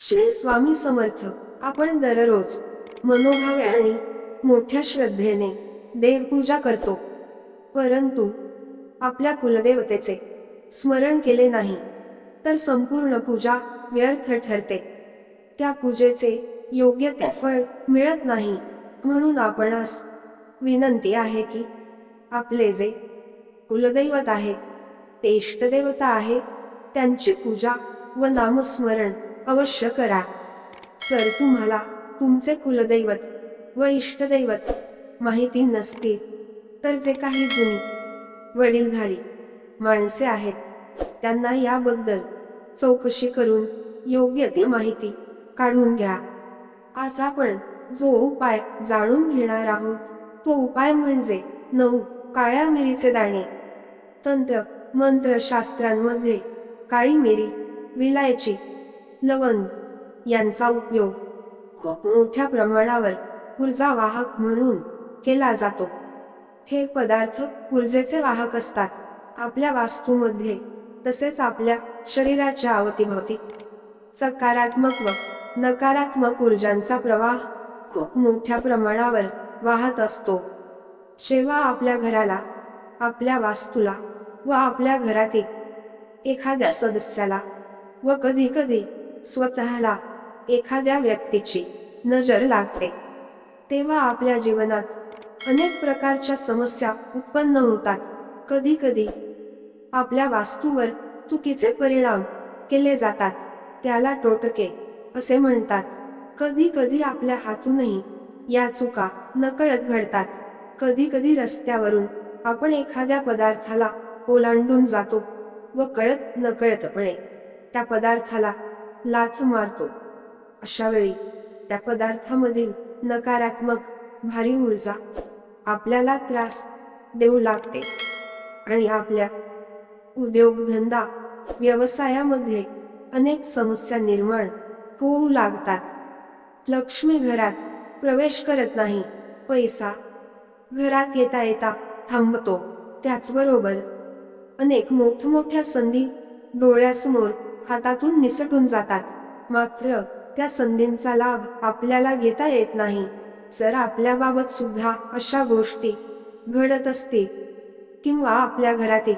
श्री स्वामी समर्थ. आपण दररोज मनोभावे आणि मोठ्या श्रद्धेने देवपूजा करतो. परंतु आपल्या कुलदेवतेचे स्मरण केले नाही तर संपूर्ण पूजा व्यर्थ ठरते. त्या पूजेचे योग्य ते फळ मिळत नाही म्हणून आपणास विनंती आहे की आपले जे कुलदैवत आहे ते इष्टदेवता आहे त्यांची पूजा व नामस्मरण अवश्य करा. सर तुम्हाला तुमचे कुलदैवत व इष्टदैवत माहिती नसतील तर जे काही जुनी वडीलधारी माणसे आहेत त्यांना याबद्दल चौकशी करून योग्य ती माहिती काढून घ्या. आज आपण जो उपाय जाणून घेणार आहोत तो उपाय म्हणजे नऊ काळ्या मिरीचे दाणे. तंत्र मंत्रशास्त्रांमध्ये काळी मिरी विलायची लवंग यांचा उपयोग. खूप मोठ्या प्रमाणावर ऊर्जा वाहक म्हणून केला जातो. हे पदार्थ ऊर्जेचे वाहक असतात. आपल्या वास्तूमध्ये तसेच आपल्या शरीराच्या अवतीभवती. सकारात्मक व नकारात्मक ऊर्जांचा प्रवाह खूप मोठ्या प्रमाणावर वाहत असतो. जेव्हा आपल्या घराला आपल्या वास्तूला व आपल्या घरातील एखाद्या सदस्याला व कधी कधी स्वतःला एखाद्या व्यक्तीची नजर लागते. तेव्हा आपल्या जीवनात अनेक प्रकारच्या समस्या उत्पन्न होतात. कधी कधी आपल्या वास्तूवर चुकीचे परिणाम केले जातात. त्याला टोटके असे म्हणतात. कधी कधी आपल्या हातूनही या चुका नकळत घडतात. कधी कधी रस्त्यावरून आपण एखाद्या पदार्थाला ओलांडून जातो व कळत नकळतपणे त्या पदार्थाला लाथ मारतो. अशा वेळी त्या पदार्थामधील नकारात्मक भारी ऊर्जा आपल्याला त्रास देऊ लागते आणि आपल्या उद्योगधंदा व्यवसायामध्ये अनेक समस्या निर्माण होऊ लागतात. लक्ष्मी घरात प्रवेश करत नाही पैसा घरात येता येता थांबतो. त्याचबरोबर अनेक मोठमोठ्या संधी डोळ्यासमोर हातातून निसटून जातात. मात्र त्या संधींचा लाभ आपल्याला घेता येत नाही. जर आपल्याबाबत सुद्धा अशा गोष्टी घडत असतील किंवा आपल्या घरातील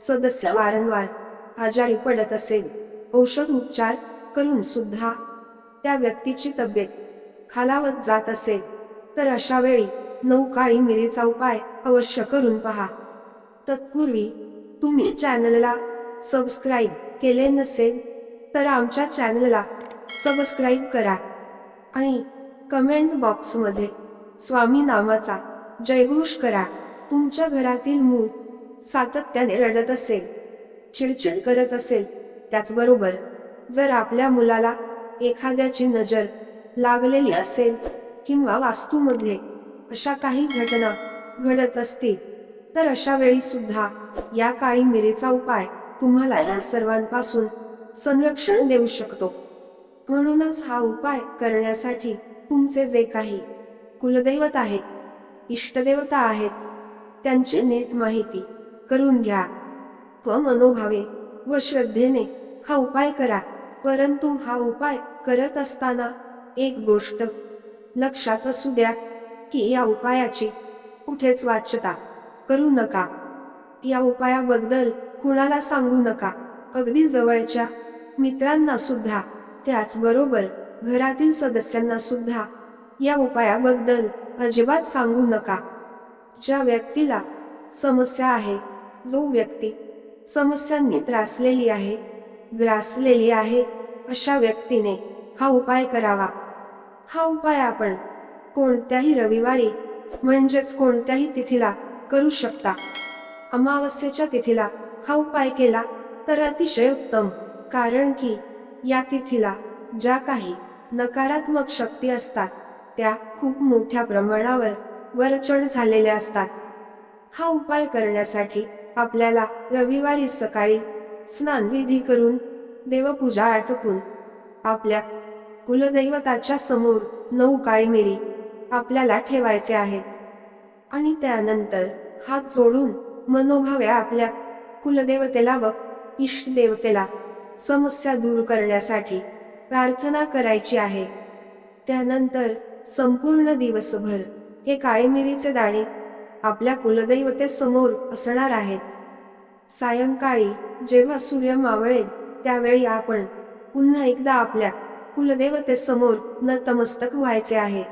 सदस्य वारंवार आजारी पडत असेल औषध उपचार करून सुद्धा त्या व्यक्तीची तब्येत खालावत जात असेल तर अशा वेळी नऊ काळी मिरीचा उपाय अवश्य करून पहा. तत्पूर्वी तुम्ही चॅनलला सबस्क्राईब केले नसेल तर आमच्या चॅनलला सबस्क्राईब करा आणि कमेंट बॉक्समध्ये स्वामी नामाचा जयघोष करा. तुमच्या घरातील मूल सातत्याने रडत असेल चिडचिड करत असेल त्याचबरोबर जर आपल्या मुलाला एखाद्याची नजर लागलेली असेल किंवा वास्तूमध्ये अशा काही घटना घडत असतील तर अशा वेळी सुद्धा या काळी मिरीचा उपाय तुम्हाला या सर्वांपासून संरक्षण देऊ शकतो. म्हणूनच हा उपाय करण्यासाठी तुमचे जे काही कुलदैवत आहेत इष्टदेवता आहेत त्यांची नीट माहिती करून घ्या. व मनोभावे व श्रद्धेने हा उपाय करा. परंतु हा उपाय करत असताना एक गोष्ट लक्षात असू द्या की या उपायाची कुठेच वाच्यता करू नका. या उपायाबद्दल कुणाला सांगू नका. अगदी जवळच्या मित्रांना सुद्धा. त्याचबरोबर घरातील सदस्यांना सुद्धा. या उपायाबद्दल अजिबात सांगू नका. ज्या व्यक्तीला समस्या आहे जो व्यक्ती समस्यांनी त्रासलेली आहे ग्रासलेली आहे अशा व्यक्तीने हा उपाय करावा. हा उपाय आपण कोणत्याही रविवारी म्हणजेच कोणत्याही तिथीला करू शकता. अमावस्येच्या तिथीला हा उपाय केला तर अतिशय उत्तम कारण की या तिथीला ज्या काही नकारात्मक शक्ती असतात त्या खूप मोठ्या प्रमाणावर वरचढ झालेल्या असतात. हा उपाय करण्यासाठी आपल्याला रविवारी सकाळी स्नानविधी करून देवपूजा आटोपून आपल्या कुलदैवताच्या समोर नऊ काळी मिरी आपल्याला ठेवायचे आहेत. आणि त्यानंतर हात जोडून मनोभावे आपल्या कुलदेवतेला व इष्टदेवतेला समस्या दूर करण्यासाठी प्रार्थना करायची आहे. त्यानंतर संपूर्ण दिवसभर हे काळे मिरीचे दाणे आपल्या कुलदैवतेसमोर असणार आहेत. सायंकाळी जेव्हा सूर्य मावळेल त्यावेळी आपण पुन्हा एकदा आपल्या कुलदेवतेसमोर नतमस्तक व्हायचे आहे.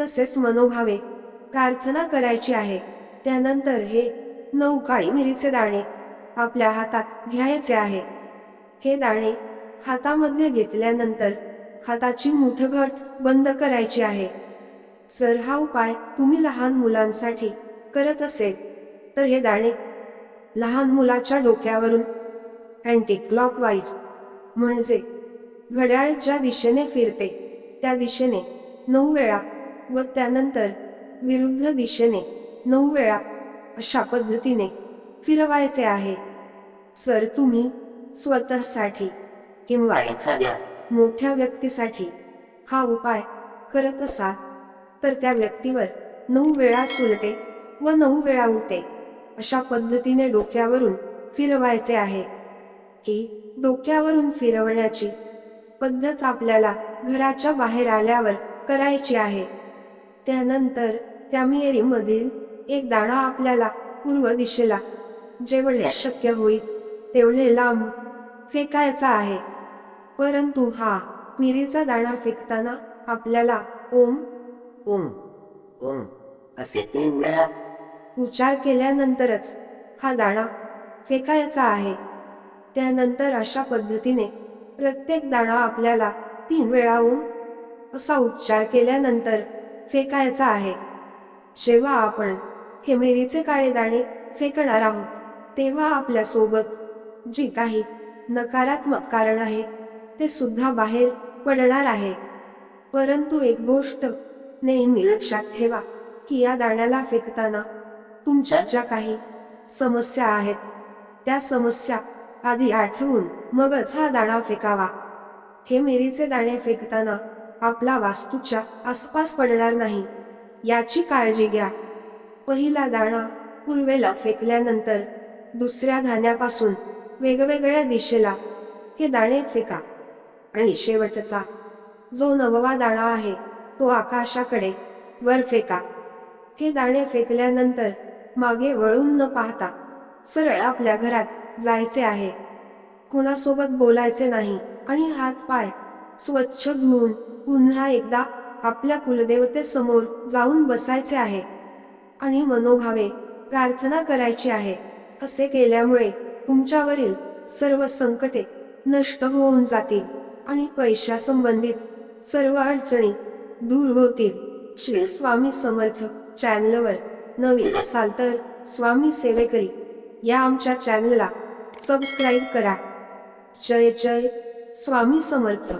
तसेच मनोभावे प्रार्थना करायची आहे. त्यानंतर हे नऊ काळी मिरीचे दाणे आपल्या हातात घ्यायचे आहे. हे दाणे हातामध्ये घेतल्यानंतर हाताची मुठघट बंद करायची आहे. जर हा उपाय तुम्ही लहान मुलांसाठी करत असेल तर हे दाणे लहान मुलाच्या डोक्यावरून अँटी क्लॉकवाईज म्हणजे घड्याळ ज्या दिशेने फिरते. त्या दिशेने नऊ वेळा व त्यानंतर विरुद्ध दिशेने नऊ वेळा अशा पद्धतीने फिरवायचे आहे. जर तुम्ही स्वतःसाठी किंवा एखाद्या मोठ्या व्यक्तीसाठी हा उपाय करत असाल तर त्या व्यक्तीवर नऊ वेळा सुलटे व नऊ वेळा उलटे अशा पद्धतीने डोक्यावरून फिरवायचे आहे ही डोक्यावरून फिरवण्याची पद्धत आपल्याला घराच्या बाहेर आल्यावर करायची आहे. त्यानंतर त्या मियरीमधील एक दाणा आपल्याला पूर्व दिशेला जेवढे शक्य होईल तेवढे लांब. फेकायचा आहे. परंतु हा मिरीचा दाणा फेकताना आपल्याला ओम ओम ओम असे तीन वेळा. उच्चार केल्यानंतरच हा दाणा फेकायचा आहे. त्यानंतर अशा पद्धतीने प्रत्येक दाणा आपल्याला तीन वेळा ओम असा उच्चार केल्यानंतर फेकायचा आहे. जेव्हा आपण हे मिरीचे काळे दाणे फेकणार आहोत तेव्हा आपल्यासोबत जी काही नकारात्मक कारण आहे ते सुद्धा बाहेर पडणार आहे. परंतु एक गोष्ट नेहमी लक्षात ठेवा की या दाण्याला फेकताना तुमच्या ज्या काही समस्या आहेत त्या समस्या आधी आठवून मगच हा दाणा फेकावा. हे मिरीचे दाणे फेकताना आपला वास्तूच्या आसपास पडणार नाही याची काळजी घ्या. पहिला दाणा पूर्वेला फेकल्यानंतर दुसऱ्या धान्यापासून वेगवेगळ्या दिशेला. हे दाणे फेका आणि शेवटचा जो नववा दाणा आहे तो आकाशाकडे वर फेका. हे दाणे फेकल्यानंतर मागे वळून न पाहता सरळ आपल्या घरात जायचे आहे. कुणासोबत बोलायचे नाही आणि हात पाय स्वच्छ धुवून पुन्हा एकदा आपल्या कुलदेवतेसमोर जाऊन बसायचे आहे. आणि मनोभावे प्रार्थना करायची आहे असे केल्यामुळे तुमच्यावरील सर्व संकटे नष्ट होऊन जातील आणि पैशा संबंधित सर्व अडचणी दूर होतील. श्री स्वामी समर्थ चॅनलवर नवीन असाल तर स्वामी सेवेकरी या आमच्या चॅनलला सबस्क्राईब करा. जय जय स्वामी समर्थ.